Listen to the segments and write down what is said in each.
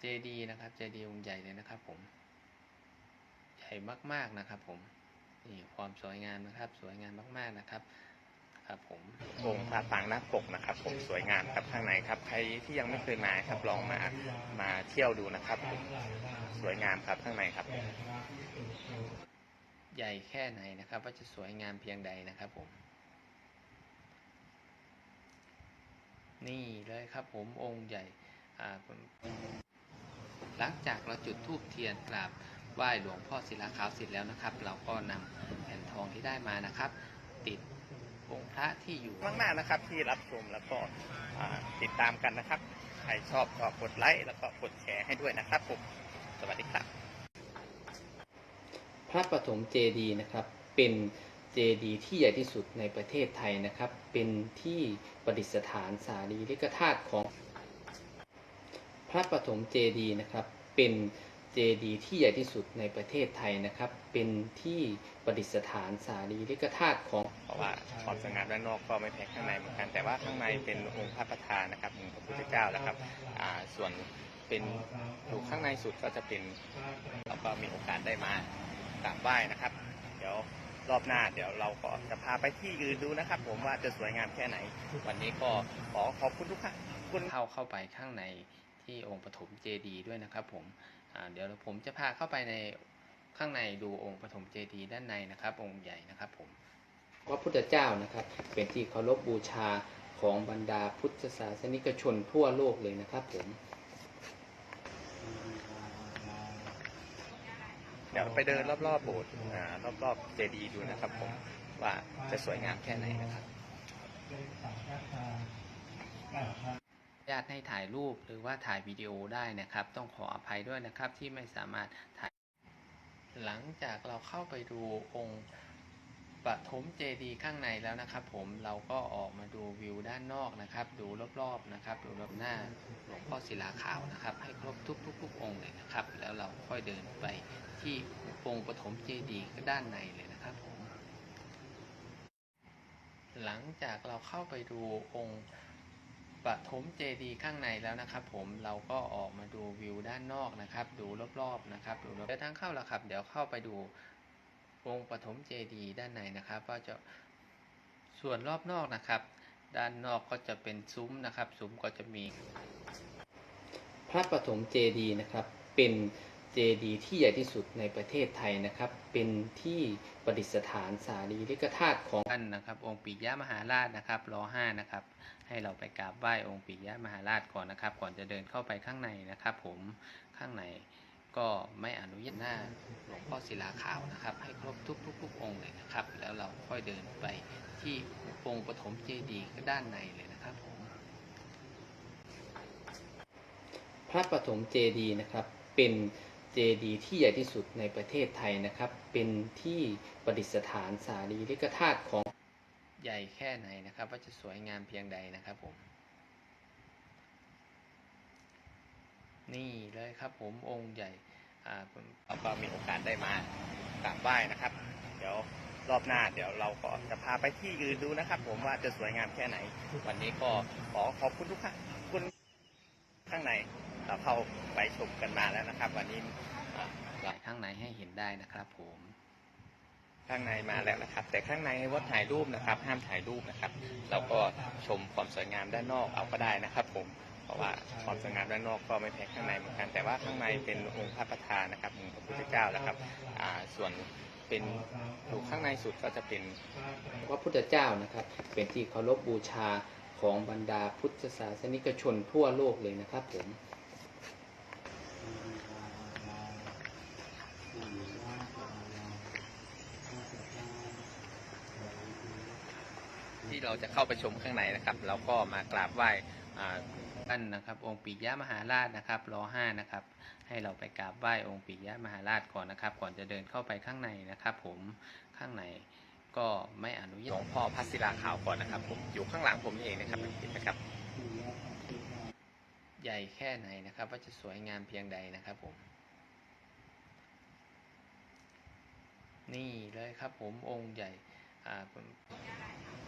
เจดีนะครับ เจดีองค์ใหญ่เลยนะครับผม ใหญ่มากๆนะครับผมนี่ความสวยงามนะครับ สวยงามมากๆนะครับ ครับผมองค์พระปางนาคปกนะครับ ผมสวยงามครับข้างในครับ ใครที่ยังไม่เคยมาครับลองมามาเที่ยวดูนะครับผมสวยงามครับข้างในครับ ใหญ่แค่ไหนนะครับว่าจะสวยงามเพียงใดนะครับผม นี่เลยครับผมองค์ใหญ่อ่าผม หลังจากเราจุดธูปเทียนกราบไหว้หลวงพ่อศิลาขาวเสร็จแล้วนะครับ เราก็นำแผ่นทองที่ได้มานะครับ ติดองค์พระที่อยู่มากๆนะครับที่รับชมแล้วก็อ่าติดตามกันนะครับ ใครชอบก็กดไลค์แล้วก็กดแชร์ให้ด้วยนะครับผม สวัสดีครับ พระปฐมเจดีย์นะครับเป็นเจดีย์ที่ใหญ่ที่สุดในประเทศไทยนะครับ เป็นที่ประดิษฐานสารีริกธาตุของพระปฐมเจดีย์นะครับ เป็นเจดีย์ที่ใหญ่ที่สุดในประเทศไทยนะครับ เป็นที่ประดิษฐานสารีริกธาตุของ เพราะว่าความสวยงามด้านนอกก็ไม่แพ้ข้างในเหมือนกัน แต่ว่าข้างในเป็นองค์พระประธานนะครับองค์พระพุทธเจ้านะครับอ่าส่วนเป็นอยู่ข้างในสุดก็จะเป็นเราก็มีโอกาสได้มากราบไหว้นะครับ เดี๋ยวรอบหน้าเดี๋ยวเราก็จะพาไปที่อื่นดูนะครับ ผมว่าจะสวยงามแค่ไหน วันนี้ก็ขอขอบคุณทุกท่านคุณเข้าเข้าไปข้างใน ที่องค์ปฐมเจดีย์ด้วยนะครับผมเดี๋ยวผมจะพาเข้าไปในข้างในดูองค์ปฐมเจดีย์ด้านในนะครับ องค์ใหญ่นะครับผมพระพุทธเจ้านะครับ เป็นที่เคารพบูชาของบรรดาพุทธศาสนิกชนทั่วโลกเลยนะครับผมเดี๋ยวไปเดินรอบๆโบสถ์รอบๆเจดีย์ดูนะครับผมว่าจะสวยงามแค่ไหนนะครับาตให้ถ่ายรูปหรือว่าถ่ายวิดีโอได้นะครับ ต้องขออภัยด้วยนะครับที่ไม่สามารถถ่าย หลังจากเราเข้าไปดูองค์ปฐมเจดีย์ข้างในแล้วนะครับ ผมเราก็ออกมาดูวิวด้านนอกนะครับ ดูรอบๆนะครับ ดูรอบหน้าหลวงพ่อศิลาขาวนะครับ ให้ครบทุกๆุกองค์เลยนะครับ แล้วเราค่อยเดินไปที่องค์ปฐมเจดีย์ด้านในเลยนะครับผมหลังจากเราเข้าไปดูองค์ ปฐมเจดีย์ข้างในแล้วนะครับ ผมเราก็ออกมาดูวิวด้านนอกนะครับ ดูรอบๆนะครับดูรอบเดี๋ยวทางเข้าแล้วครับ เดี๋ยวเข้าไปดูองค์ปฐมเจดีย์ด้านในนะครับว่าจะส่วนรอบนอกนะครับ ด้านนอกก็จะเป็นซุ้มนะครับ ซุ้มก็จะมี พระปฐมเจดีย์นะครับ เป็น เจดีย์ที่ใหญ่ที่สุดในประเทศไทยนะครับ เป็นที่ประดิษฐานสารีริกธาตุของท่านนะครับ องค์ปิยมหาราชนะครับรอห้านะครับ ให้เราไปกราบไหว้องค์ปิยมหาราชก่อนนะครับ ก่อนจะเดินเข้าไปข้างในนะครับ ผมข้างในก็ไม่อนุญาตหน้าหลวงพ่อศิลาขาวนะครับ ให้ครบทุกๆทุกองค์เลยนะครับ แล้วเราค่อยเดินไปที่องค์ปฐมเจดีย์ด้านในเลยนะครับผมพระปฐมเจดีย์นะครับเป็น เจดีย์ที่ใหญ่ที่สุดในประเทศไทยนะครับ เป็นที่ประดิษฐานสารีริกธาตุของใหญ่แค่ไหนนะครับ ว่าจะสวยงามเพียงใดนะครับผม นี่เลยครับผมองค์ใหญ่อาผมก็มีโอกาสได้มากราบไหว้นะครับ เดี๋ยวรอบหน้าเดี๋ยวเราก็จะพาไปที่อื่นดูนะครับ ผมว่าจะสวยงามแค่ไหน วันนี้ก็ขอขอบคุณทุกท่านคุณข้างใน เราเข้าไปชมกันมาแล้วนะครับ วันนี้อ่าหลายข้างในให้เห็นได้นะครับ ผมข้างในมาแล้วนะครับ แต่ข้างในวัดถ่ายรูปนะครับ ห้ามถ่ายรูปนะครับ เราก็ชมความสวยงามด้านนอกเอาก็ได้นะครับ ผมเพราะว่าความสวยงามด้านนอกก็ไม่แพ้ข้างในเหมือนกัน แต่ว่าข้างในเป็นองค์พระประธานนะครับองค์พระพุทธเจ้านะครับอ่าส่วนเป็นอยู่ข้างในสุดก็จะเป็นพระพุทธเจ้านะครับ เป็นที่เคารพบูชาของบรรดาพุทธศาสนิกชนทั่วโลกเลยนะครับผม ที่ เราจะเข้าไปชมข้างในนะครับ เราก็มากราบไหว้ท่านนะครับ องค์ปิยะมหาราชนะครับรอห้านะครับ ให้เราไปกราบไหว้องค์ปิยะมหาราชก่อนนะครับ ก่อนจะเดินเข้าไปข้างในนะครับ ผมข้างในก็ไม่อนุหลญาวตงพ่อพัสศิลาขาวก่อนนะครับ ผมอยู่ข้างหลังผมนี่เองนะครับเห็นไหมครับ ใหญ่แค่ไหนนะครับ ว่าจะสวยงามเพียงใดนะครับผม นี่เลยครับผมองค์ใหญ่ อ่า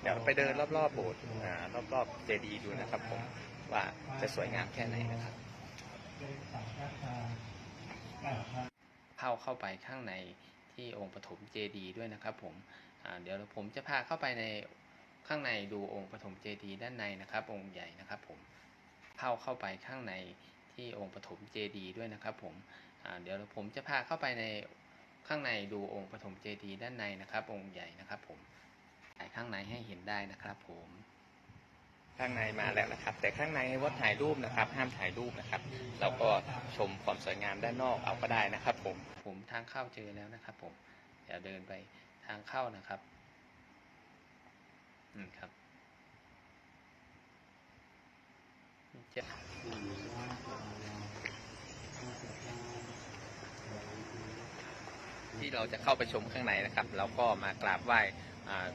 เดี๋ยวไปเดินรอบๆโบสถ์อ่ารอบๆเจดีย์ดูนะครับ ผมว่าจะสวยงามแค่ไหนนะครับเข้าเข้าไปข้างในที่องค์ปฐมเจดีย์ด้วยนะครับ ผมเดี๋ยวผมจะพาเข้าไปในข้างในดูองค์ปฐมเจดีย์ด้านในนะครับ องค์ใหญ่นะครับ ผมเข้าเข้าไปข้างในที่องค์ปฐมเจดีย์ด้วยนะครับ ผมเดี๋ยวผมจะพาเข้าไปใน ข้างในดูองค์ปฐมเจดีย์ด้านในนะครับ องค์ใหญ่นะครับ ผมถ่ายข้างในให้เห็นได้นะครับ ผมข้างในมาแล้วนะครับ แต่ข้างในให้วัดถ่ายรูปนะครับ ห้ามถ่ายรูปนะครับ เราก็ชมความสวยงามด้านนอกเอาก็ได้นะครับ ผม ผมทางเข้าเจอแล้วนะครับ ผมเดี๋ยวเดินไปทางเข้านะครับอืมครับจะ ที่เราจะเข้าไปชมข้างในนะครับ เราก็มากราบไหว้อ่า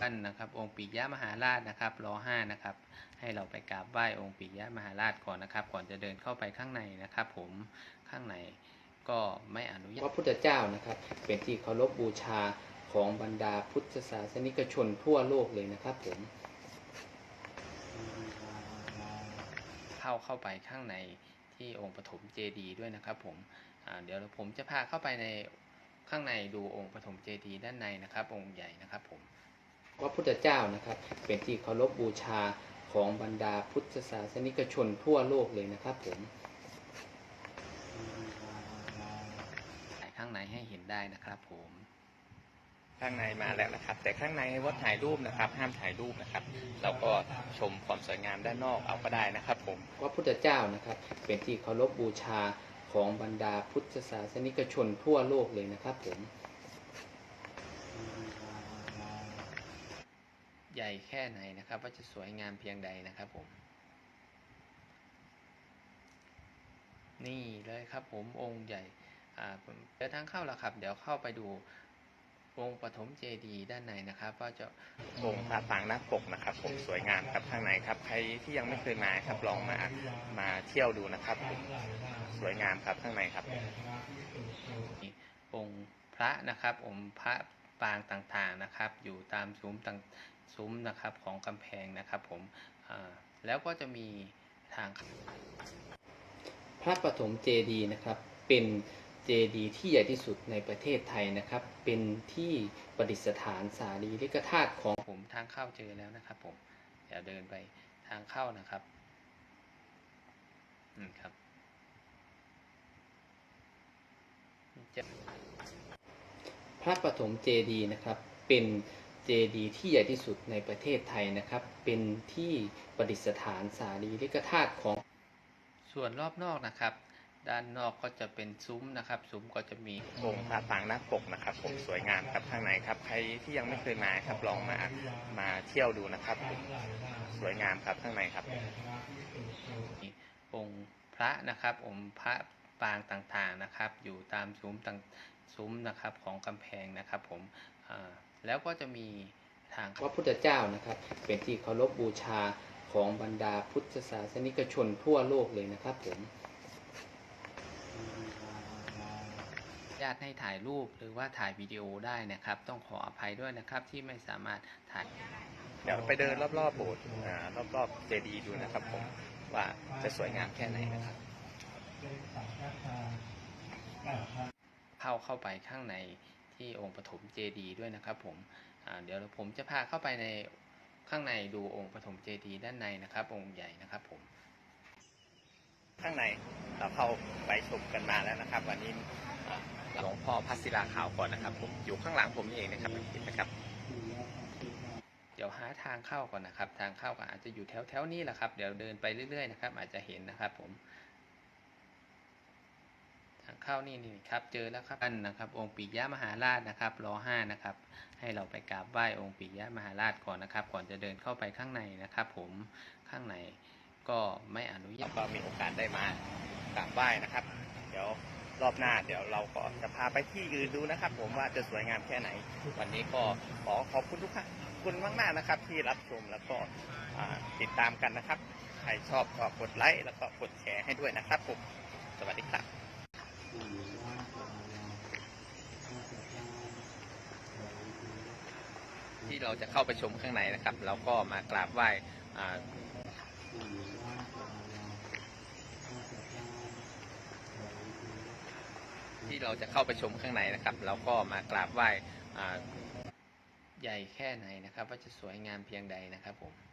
ท่านนะครับ องค์ปิยมหาราชนะครับรอห้านะครับ ให้เราไปกราบไหว้องค์ปิยมหาราชก่อนนะครับ ก่อนจะเดินเข้าไปข้างในนะครับ ผมข้างในก็ไม่อนุญาตพระพุทธเจ้านะครับ เป็นที่เคารพบูชาของบรรดาพุทธศาสนิกชนทั่วโลกเลยนะครับผมเข้าเข้าไปข้างในที่องค์ปฐมเจดีย์ด้วยนะครับ ผมอ่าเดี๋ยวผมจะพาเข้าไปใน ข้างในดูองค์ปฐมเจดีย์ด้านในนะครับ องค์ใหญ่นะครับผมพระพุทธเจ้านะครับ เป็นที่เคารพบูชาของบรรดาพุทธศาสนิกชนทั่วโลกเลยนะครับผมถ่ายข้างในให้เห็นได้นะครับผม ข้างในมาแล้วนะครับ แต่ข้างในให้วัดถ่ายรูปนะครับ ห้ามถ่ายรูปนะครับ เราก็ชมความสวยงามด้านนอกเอาก็ได้นะครับผมพระพุทธเจ้านะครับ เป็นที่เคารพบูชา ของบรรดาพุทธศาสนิกชนทั่วโลกเลยนะครับผม ใหญ่แค่ไหนนะครับ ว่าจะสวยงามเพียงใดนะครับผม นี่เลยครับผมองค์ใหญ่เดี๋ยวทางเข้าแล้วครับ เดี๋ยวเข้าไปดู องค์ปฐมเจดีย์ด้านในนะครับว่าจะองค์พระปางนาคปกนะครับ ผมสวยงามครับข้างในครับ ใครที่ยังไม่เคยมาครับลองมามาเที่ยวดูนะครับผมสวยงามครับข้างในครับ องค์พระนะครับ องค์พระปางต่างๆนะครับ อยู่ตามซุ้มต่างซุ้มนะครับของกำแพงนะครับ ผมอ่าแล้วก็จะมีทางพระปฐมเจดีย์นะครับ เป็น เจดีย์ที่ใหญ่ที่สุดในประเทศไทยนะครับ เป็นที่ประดิษฐานสารีริกธาตุของผมทางเข้าเจอแล้วนะครับ ผมเดี๋ยวเดินไปทางเข้านะครับอืมครับพระปฐมเจดีย์นะครับ เป็นเจดีย์ที่ใหญ่ที่สุดในประเทศไทยนะครับ เป็นที่ประดิษฐานสารีริกธาตุของส่วนรอบนอกนะครับ ด้านนอกก็จะเป็นซุ้มนะครับซุ้มก็จะมีองค์พระปางนาคปกนะครับ ผมสวยงามครับข้างในครับ ใครที่ยังไม่เคยมาครับลองมามาเที่ยวดูนะครับ สวยงามครับข้างในครับ องค์พระนะครับ องค์พระปางต่างๆนะครับ อยู่ตามซุ้มต่างซุ้มนะครับของกำแพงนะครับผมแล้วก็จะมีทางพระพุทธเจ้านะครับ เป็นที่เคารพบูชาของบรรดาพุทธศาสนิกชนทั่วโลกเลยนะครับผม ญาตให้ถ่ายรูปหรือว่าถ่ายวิดีโอได้นะครับ ต้องขออภัยด้วยนะครับที่ไม่สามารถถ่ายเดี๋ยวไปเดินรอบๆโบสถ์อ่ารอบๆเจดีย์ดูนะครับผมว่าจะสวยงามแค่ไหนนะครับ เข้าเข้าไปข้างในที่องค์ปฐมเจดีย์ด้วยนะครับ ผมอ่าเดี๋ยวผมจะพาเข้าไปในข้างในดูองค์ปฐมเจดีย์ด้านในนะครับ องค์ใหญ่นะครับ ผม ข้างในเราเข้าไปชมกันมาแล้วนะครับ วันนี้หลวงพ่อพัสศิลาขาวก่อนนะครับ ผมอยู่ข้างหลังผมนี่เองนะครับเห็นไหมครับ เดี๋ยวหาทางเข้าก่อนนะครับ ทางเข้าก็อาจจะอยู่แถวแถวๆนี้แหละครับ เดี๋ยวเดินไปเรื่อยๆนะครับ อาจจะเห็นนะครับ ผม ทางเข้านี่นี่ครับ เจอแล้วครับอันนะครับ องค์ปิยมหาราชนะครับรอห้านะครับ ให้เราไปกราบไหว้องค์ปิยมหาราชก่อนนะครับ ก่อนจะเดินเข้าไปข้างในนะครับ ผมข้างใน ก็ไม่อนุญาตก็มีโอกาสได้มากราบไหว้นะครับ เดี๋ยวรอบหน้าเดี๋ยวเราก็จะพาไปที่อื่นดูนะครับ ผมว่าจะสวยงามแค่ไหน วันนี้ก็ขอขอบคุณทุกท่านคุณมากๆนะครับ ที่รับชมแล้วก็ติดตามกันนะครับ ใครชอบก็กดไลค์แล้วก็กดแชร์ให้ด้วยนะครับผมสวัสดีครับที่เราจะเข้าไปชมข้างในนะครับ เราก็มากราบไหว้ ที่เราจะเข้าไปชมข้างในนะครับ เราก็มากราบไหว้ใหญ่แค่ไหนนะครับ ว่าจะสวยงามเพียงใดนะครับผม